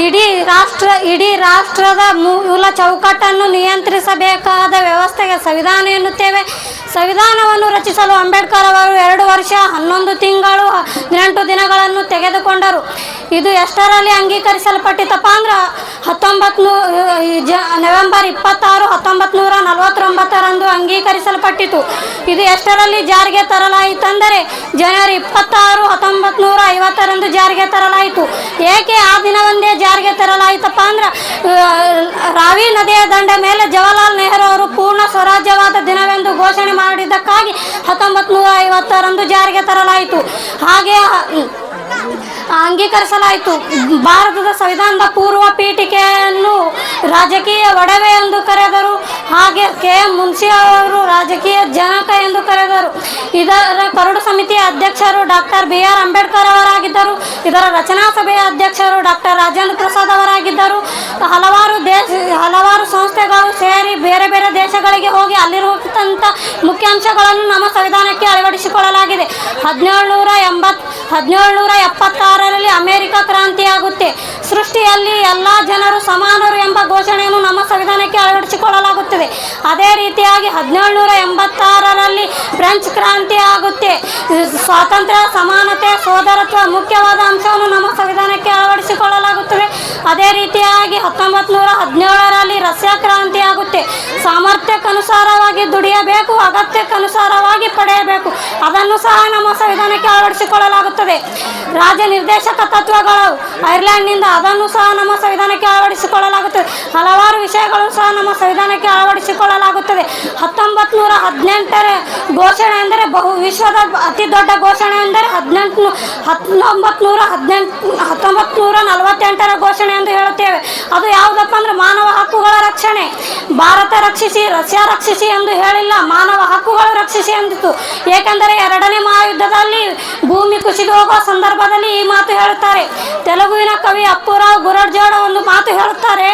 ಇಡೀ ರಾಷ್ಟ್ರ ಇಡೀ ರಾಷ್ಟ್ರದ ಮೂಲ ಚೌಕಟ್ಟನ್ನು ನಿಯಂತ್ರಿಸಬೇಕಾದ ವ್ಯವಸ್ಥೆಗೆ ಸಂವಿಧಾನ ಎನ್ನುತ್ತೇವೆ. ಸಂವಿಧಾನವನ್ನು ರಚಿಸಲು ಅಂಬೇಡ್ಕರ್ ಅವರು ಎರಡು ವರ್ಷ, ಹನ್ನೊಂದು ತಿಂಗಳು, ಹದಿನೆಂಟು ದಿನಗಳನ್ನು ತೆಗೆದುಕೊಂಡರು. ಇದು ಎಷ್ಟರಲ್ಲಿ ಅಂಗೀಕರಿಸಲ್ಪಟ್ಟಿತಪ್ಪ ಅಂದ್ರೆ ಹತ್ತೊಂಬತ್ತು ನವೆಂಬರ್ ಇಪ್ಪತ್ತಾರು ಹತ್ತೊಂಬತ್ತು ನೂರ ನಲವತ್ತೊಂಬತ್ತರಂದು ಅಂಗೀಕರಿಸಲ್ಪಟ್ಟಿತು ಇದು ಎಷ್ಟರಲ್ಲಿ ಜಾರಿಗೆ ತರಲಾಯಿತೆಂದರೆ ಜನವರಿ ಇಪ್ಪತ್ತಾರು ಹತ್ತೊಂಬತ್ತು ನೂರ ಐವತ್ತರಂದು ಜಾರಿಗೆ ತರಲಾಯಿತು. ಏಕೆ ಆ ದಿನವೊಂದೇ ಜಾರಿಗೆ ತರಲಾಯಿತಪ್ಪ ಅಂದ್ರೆ ರಾವಿ ನದಿಯ ದಂಡ ಮೇಲೆ ಜವಾಹರ್ಲಾಲ್ ನೆಹರು ಅವರು ಪೂರ್ಣ ಸ್ವರಾಜ್ಯವಾದ ದಿನವೆಂದು ಘೋಷಣೆ ಮಾಡಿದ್ದಕ್ಕಾಗಿ ಹತ್ತೊಂಬತ್ತು ನೂರ ಐವತ್ತರಂದು ಜಾರಿಗೆ ತರಲಾಯಿತು. ಹಾಗೆ ಅಂಗೀಕರಿಸಲಾಯಿತು. ಭಾರತದ ಸಂವಿಧಾನದ ಪೂರ್ವ ಪೀಠಿಕೆಯನ್ನು ರಾಜಕೀಯ ಒಡವೆ ಎಂದು ಕರೆದರು. ಹಾಗೆ ಕೆ. ಎಂ ಮುನ್ಸಿ ಅವರು ರಾಜಕೀಯ ಜನಕ ಎಂದು ಕರೆದರು. ಇದರ ಕರಡು ಸಮಿತಿಯ ಅಧ್ಯಕ್ಷರು ಡಾಕ್ಟರ್ ಬಿ ಆರ್ ಅಂಬೇಡ್ಕರ್ ಅವರಾಗಿದ್ದರು. ಇದರ ರಚನಾ ಸಭೆಯ ಅಧ್ಯಕ್ಷರು ಡಾಕ್ಟರ್ ರಾಜೇಂದ್ರ ಪ್ರಸಾದ್ ಅವರಾಗಿದ್ದರು. ಹಲವಾರು ದೇಶ, ಹಲವಾರು ಸಂಸ್ಥೆಗಳು ಸೇರಿ ಬೇರೆ ಬೇರೆ ದೇಶಗಳಿಗೆ ಹೋಗಿ ಅಲ್ಲಿರುವಂಥ ಮುಖ್ಯಾಂಶಗಳನ್ನು ನಮ್ಮ ಸಂವಿಧಾನಕ್ಕೆ ಅಳವಡಿಸಿಕೊಳ್ಳಲಾಗಿದೆ. ಹದಿನೇಳುನೂರ ಎಂಬತ್ ಹದಿನೇಳುನೂರ ಎಪ್ಪತ್ತಾರರಲ್ಲಿ ಅಮೆರಿಕ ಕ್ರಾಂತಿಯಾಗುತ್ತೆ. ಸೃಷ್ಟಿಯಲ್ಲಿ ಎಲ್ಲ ಜನರು ಸಮಾನರು ಎಂಬ ಘೋಷಣೆಯನ್ನು ನಮ್ಮ ಸಂವಿಧಾನಕ್ಕೆ ಅಳವಡಿಸಿಕೊಳ್ಳಲಾಗುತ್ತದೆ. ಅದೇ ರೀತಿಯಾಗಿ ಹದಿನೇಳುನೂರ ಎಂಬತ್ತಾರರಲ್ಲಿ ಫ್ರೆಂಚ್ ಕ್ರಾಂತಿ ಆಗುತ್ತೆ ಸ್ವಾತಂತ್ರ್ಯ, ಸಮಾನತೆ, ಸೋದರತ್ವ ಮುಖ್ಯವಾದ ಅಂಶವನ್ನು ನಮ್ಮ ಸಂವಿಧಾನಕ್ಕೆ ಅಳವಡಿಸಿಕೊಳ್ಳಲಾಗುತ್ತದೆ. ಅದೇ ರೀತಿಯಾಗಿ ಹತ್ತೊಂಬತ್ತು ನೂರ ಹದಿನೇಳರಲ್ಲಿ ರಷ್ಯಾ ಕ್ರಾಂತಿ ಆಗುತ್ತೆ. ಸಾಮರ್ಥ್ಯಕ್ಕನುಸಾರವಾಗಿ ದುಡಿಯಬೇಕು, ಅಗತ್ಯಕ್ಕನುಸಾರವಾಗಿ ಪಡೆಯಬೇಕು. ಅದನ್ನು ಸಹ ನಮ್ಮ ಸಂವಿಧಾನಕ್ಕೆ ಅಳವಡಿಸಿಕೊಳ್ಳಲಾಗುತ್ತದೆ. ರಾಜ ನಿರ್ದೇಶಕ ತತ್ವಗಳು ಐರ್ಲೆಂಡ್ನಿಂದ ಅದನ್ನು ಸಹ ನಮ್ಮ ಸಂವಿಧಾನಕ್ಕೆ ಅಳವಡಿಸಿಕೊಳ್ಳಲಾಗುತ್ತದೆ. ಹಲವಾರು ವಿಷಯಗಳು ಸಹ ನಮ್ಮ ಸಂವಿಧಾನಕ್ಕೆ ಅಳವಡಿಸಿಕೊಳ್ಳಲಾಗುತ್ತದೆ. ಹದಿನೆಂಟರ ಘೋಷಣೆ ಅಂದರೆ ಬಹು ವಿಶ್ವದ ಅತಿ ದೊಡ್ಡ ಘೋಷಣೆ ಅಂದರೆ ಹದಿನೆಂಟು ಹತ್ತೊಂಬತ್ತು ನೂರ ಹದಿನೆಂಟು ಹತ್ತೊಂಬತ್ತು ನೂರ ನಲವತ್ತೆಂಟರ ಘೋಷಣೆ ಎಂದು ಹೇಳುತ್ತೇವೆ. ಅದು ಯಾವುದಪ್ಪ ಅಂದ್ರೆ ಮಾನವ ಹಕ್ಕುಗಳ ರಕ್ಷಣೆ. ಭಾರತ ರಕ್ಷಿಸಿ, ರಷ್ಯಾ ರಕ್ಷಿಸಿ ಎಂದು ಹೇಳಿಲ್ಲ, ಮಾನವ ಹಕ್ಕುಗಳು ರಕ್ಷಿಸಿ ಎಂದಿತ್ತು ಏಕೆಂದರೆ ಎರಡನೇ ಮಹಾಯುದ್ಧದಲ್ಲಿ ಭೂಮಿ ಕುಸಿದು ಹೋಗುವ ಸಂದರ್ಭದಲ್ಲಿ ಈ ಮಾತು ಹೇಳುತ್ತಾರೆ. ತೆಲುಗುವಿನ ಕವಿ ಅಪ್ಪುರಾವ್ ಗುರಡ್ಜೋಡ ಒಂದು ಮಾತು ಹೇಳುತ್ತಾರೆ,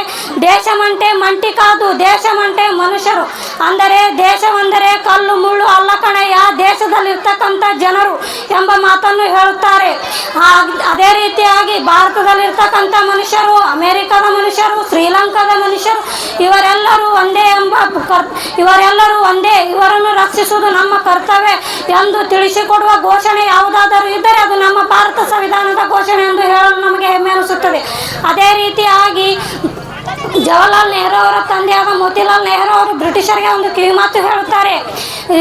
ದೇಶಮಂಟೆ ಮಂಟಿ ಕಾದು, ದೇಶಮಂಟೆ ಮನುಷ್ಯರು. ಅಂದರೆ ದೇಶವೆಂದರೆ ಕಲ್ಲು, ಮುಳ್ಳು, ಅಲ್ಲ ಕಣೆಯ ದೇಶದಲ್ಲಿರ್ತಕ್ಕಂಥ ಜನರು ಎಂಬ ಮಾತನ್ನು ಹೇಳುತ್ತಾರೆ. ಅದೇ ರೀತಿಯಾಗಿ ಭಾರತದಲ್ಲಿರ್ತಕ್ಕಂಥ ಮನುಷ್ಯರು, ಅಮೆರಿಕದ ಮನುಷ್ಯರು, ಶ್ರೀಲಂಕಾದ ಮನುಷ್ಯರು, ಇವರೆಲ್ಲರೂ ಒಂದೇ ಎಂಬ ಇವರೆಲ್ಲರೂ ಒಂದೇ ಇವರನ್ನು ರಕ್ಷಿಸುವುದು ನಮ್ಮ ಕರ್ತವ್ಯ ಎಂದು ತಿಳಿಸಿಕೊಡುವ ಘೋಷಣೆ ಯಾವುದಾದರೂ ಇದ್ದರೆ ಅದು ನಮ್ಮ ಭಾರತ ಸಂವಿಧಾನದ ಘೋಷಣೆ ಎಂದು ಹೇಳಲು ನಮಗೆ ಹೆಮ್ಮೆ ಅನಿಸುತ್ತದೆ. ಅದೇ ರೀತಿಯಾಗಿ ಜವಾಹರ್ಲಾಲ್ ನೆಹರು ಅವರ ತಂದೆಯಾದ ಮೋತಿಲಾಲ್ ನೆಹರು ಅವರು ಬ್ರಿಟಿಷರಿಗೆ ಒಂದು ಕಿವಿಮಾತು ಹೇಳುತ್ತಾರೆ. ಈ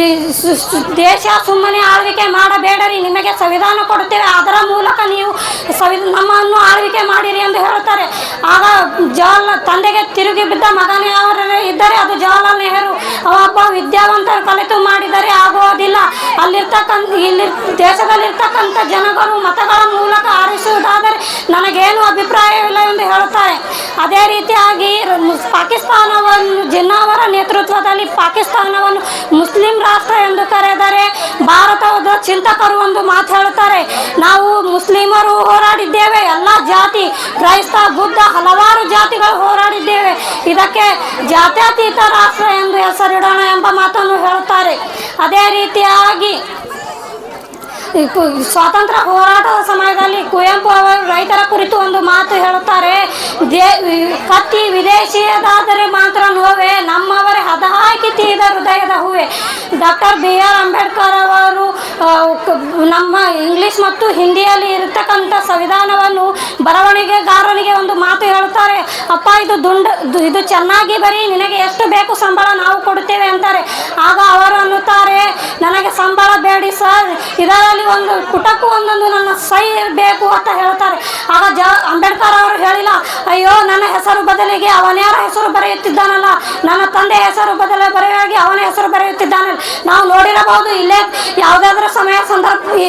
ದೇಶ ಸುಮ್ಮನೆ ಆಳ್ವಿಕೆ ಮಾಡಬೇಡರಿ. ನಿಮಗೆ ಸಂವಿಧಾನ ಕೊಡುತ್ತೇವೆ. ಅದರ ಮೂಲಕ ನೀವು ಸವಿ ನಮ್ಮನ್ನು ಆಳ್ವಿಕೆ ಮಾಡಿರಿ ಎಂದು ಹೇಳುತ್ತಾರೆ. ಆಗ ಜವಾಹರ್ಲಾಲ್ ತಂದೆಗೆ ತಿರುಗಿ ಬಿದ್ದ ಮಗನೇ ಅವರೇ ಇದ್ದರೆ ಅದು ಜವಾಹರ್ಲಾಲ್ ನೆಹರು. ವಿದ್ಯಾವಂತರು ಕಲಿತು ಮಾಡಿದರೆ ಆಗುವುದಿಲ್ಲ. ಅಲ್ಲಿರ್ತಕ್ಕಂಥ ಇಲ್ಲಿ ದೇಶದಲ್ಲಿರ್ತಕ್ಕಂಥ ಜನಗಳು ರೀತಿಯಾಗಿ ಪಾಕಿಸ್ತಾನವನ್ನು ಜಿನ್ನಾವರ ನೇತೃತ್ವದಲ್ಲಿ ಪಾಕಿಸ್ತಾನವನ್ನು ಮುಸ್ಲಿಂ ರಾಷ್ಟ್ರ ಎಂದು ಕರೆದರೆ ಭಾರತದ ಚಿಂತಕರು ಒಂದು ಮಾತು ಹೇಳುತ್ತಾರೆ. ನಾವು ಮುಸ್ಲಿಮರು ಹೋರಾಡಿದ್ದೇವೆ, ಎಲ್ಲ ಜಾತಿ, ಕ್ರೈಸ್ತ, ಬುದ್ಧ, ಹಲವಾರು ಜಾತಿಗಳು ಹೋರಾಡಿದ್ದೇವೆ. ಇದಕ್ಕೆ ಜಾತ್ಯತೀತ ರಾಷ್ಟ್ರ ಎಂದು ಹೆಸರಿಡೋಣ ಎಂಬ ಮಾತನ್ನು ಹೇಳುತ್ತಾರೆ. ಅದೇ ರೀತಿಯಾಗಿ ಸ್ವಾತಂತ್ರ್ಯ ಹೋರಾಟದ ಸಮಯದಲ್ಲಿ ಕುವೆಂಪು ಅವರು ರೈತರ ಕುರಿತು ಒಂದು ಮಾತು ಹೇಳುತ್ತಾರೆ. ದೇ, ಕತ್ತಿ ವಿದೇಶಿಯದಾದರೆ ಮಾತ್ರ ನೋವೆ, ನಮ್ಮವರೇ ಹದ ಹಾಕಿ ತೀದ ಹೃದಯದ ಹೂವೆ. ಡಾಕ್ಟರ್ ಬಿ ಆರ್ ಅಂಬೇಡ್ಕರ್ ಅವರು ನಮ್ಮ ಇಂಗ್ಲಿಷ್ ಮತ್ತು ಹಿಂದಿಯಲ್ಲಿ ಇರತಕ್ಕಂಥ ಸಂವಿಧಾನವನ್ನು ಬರವಣಿಗೆಗಾರನಿಗೆ ಒಂದು ಮಾತು ಹೇಳುತ್ತಾರೆ. ಅಪ್ಪ, ಇದು ದುಂಡ, ಇದು ಚೆನ್ನಾಗಿ ಬರೀ, ನಿನಗೆ ಎಷ್ಟು ಬೇಕು ಸಂಬಳ ನಾವು ಕೊಡುತ್ತೇವೆ ಅಂತಾರೆ. ಆಗ ಅವರು ಅನ್ನುತ್ತಾರೆ, ನನಗೆ ಸಂಬಳ ಬೇಡಿ ಸರ್, ಇದರಲ್ಲಿ ಒಂದು ಪುಟಕ್ಕೂ ಒಂದೊಂದು ನನ್ನ ಸೈ ಬೇಕು ಅಂತ ಹೇಳ್ತಾರೆ. ಆಗ ಜ ಅಂಬೇಡ್ಕರ್ ಅವರು ಹೇಳಿಲ್ಲ, ಅಯ್ಯೋ, ನನ್ನ ಹೆಸರು ಬದಲಿಗೆ ಅವನ್ಯಾರ ಹೆಸರು ಬರೆಯುತ್ತಿದ್ದಾನಲ್ಲ? ನನ್ನ ತಂದೆ ಹೆಸರು ಬದಲ ಬರೆಯಾಗಿ ಅವನ ಹೆಸರು ಬರೆಯುತ್ತಿದ್ದಾನಲ್ಲ ನಾವು ನೋಡಿರಬಹುದು, ಇಲ್ಲೇ ಯಾವುದಾದ್ರೂ ಸಮಯ ಸಂದರ್ಭ, ಈ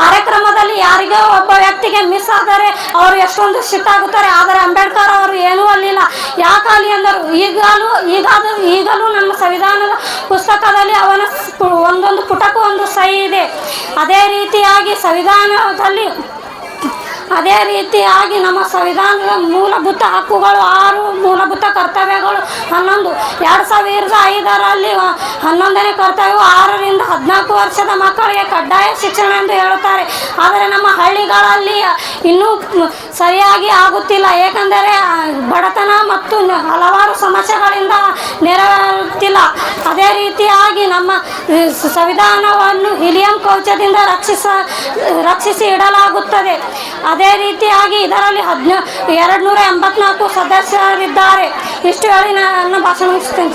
ಕಾರ್ಯಕ್ರಮದಲ್ಲಿ ಯಾರಿಗೋ ಒಬ್ಬ ವ್ಯಕ್ತಿಗೆ ಮಿಸ್ ಆದರೆ ಅವರು ಎಷ್ಟೊಂದು ಸಿಟ್ಟಾಗುತ್ತಾರೆ ಆದರೆ ಅಂಬೇಡ್ಕರ್ ಈಗಲೂ, ಈಗಾದ, ಈಗಲೂ ನಮ್ಮ ಸಂವಿಧಾನದ ಪುಸ್ತಕದಲ್ಲಿ ಅವನ ಒಂದೊಂದು ಪುಟಕ್ಕೂ ಒಂದು ಸಹಿ ಇದೆ. ಅದೇ ರೀತಿಯಾಗಿ ಸಂವಿಧಾನದಲ್ಲಿ, ಅದೇ ರೀತಿಯಾಗಿ ನಮ್ಮ ಸಂವಿಧಾನದ ಮೂಲಭೂತ ಹಕ್ಕುಗಳು, ಆರು ಮೂಲಭೂತ ಕರ್ತವ್ಯಗಳು, ಹನ್ನೊಂದು. ಎರಡು ಸಾವಿರದ ಐದರಲ್ಲಿ ಹನ್ನೊಂದನೇ ಕರ್ತವ್ಯವು ಆರರಿಂದ ಹದಿನಾಲ್ಕು ವರ್ಷದ ಮಕ್ಕಳಿಗೆ ಕಡ್ಡಾಯ ಶಿಕ್ಷಣ ಎಂದು ಹೇಳುತ್ತಾರೆ. ಆದರೆ ನಮ್ಮ ಹಳ್ಳಿಗಳಲ್ಲಿ ಇನ್ನೂ ಸರಿಯಾಗಿ ಆಗುತ್ತಿಲ್ಲ. ಏಕೆಂದರೆ ಮತ್ತು ಹಲವಾರು ಸಮಸ್ಯೆಗಳಿಂದ ನೆರವೇರುತ್ತಿಲ್ಲ. ಅದೇ ರೀತಿಯಾಗಿ ನಮ್ಮ ಸಂವಿಧಾನವನ್ನು ಹಿಲಿಯಂ ಕವಚದಿಂದ ರಕ್ಷಿಸ, ರಕ್ಷಿಸಿ ಇಡಲಾಗುತ್ತದೆ. ಅದೇ ರೀತಿಯಾಗಿ ಇದರಲ್ಲಿ ಹದಿನಾ ಎರಡು ನೂರ ಎಂಬತ್ನಾಲ್ಕು ಸದಸ್ಯರಿದ್ದಾರೆ. ಇಷ್ಟು ಹೇಳಿ ನಾನು ಭಾಷಣ ಮುಗಿಸ್ತೇನೆ.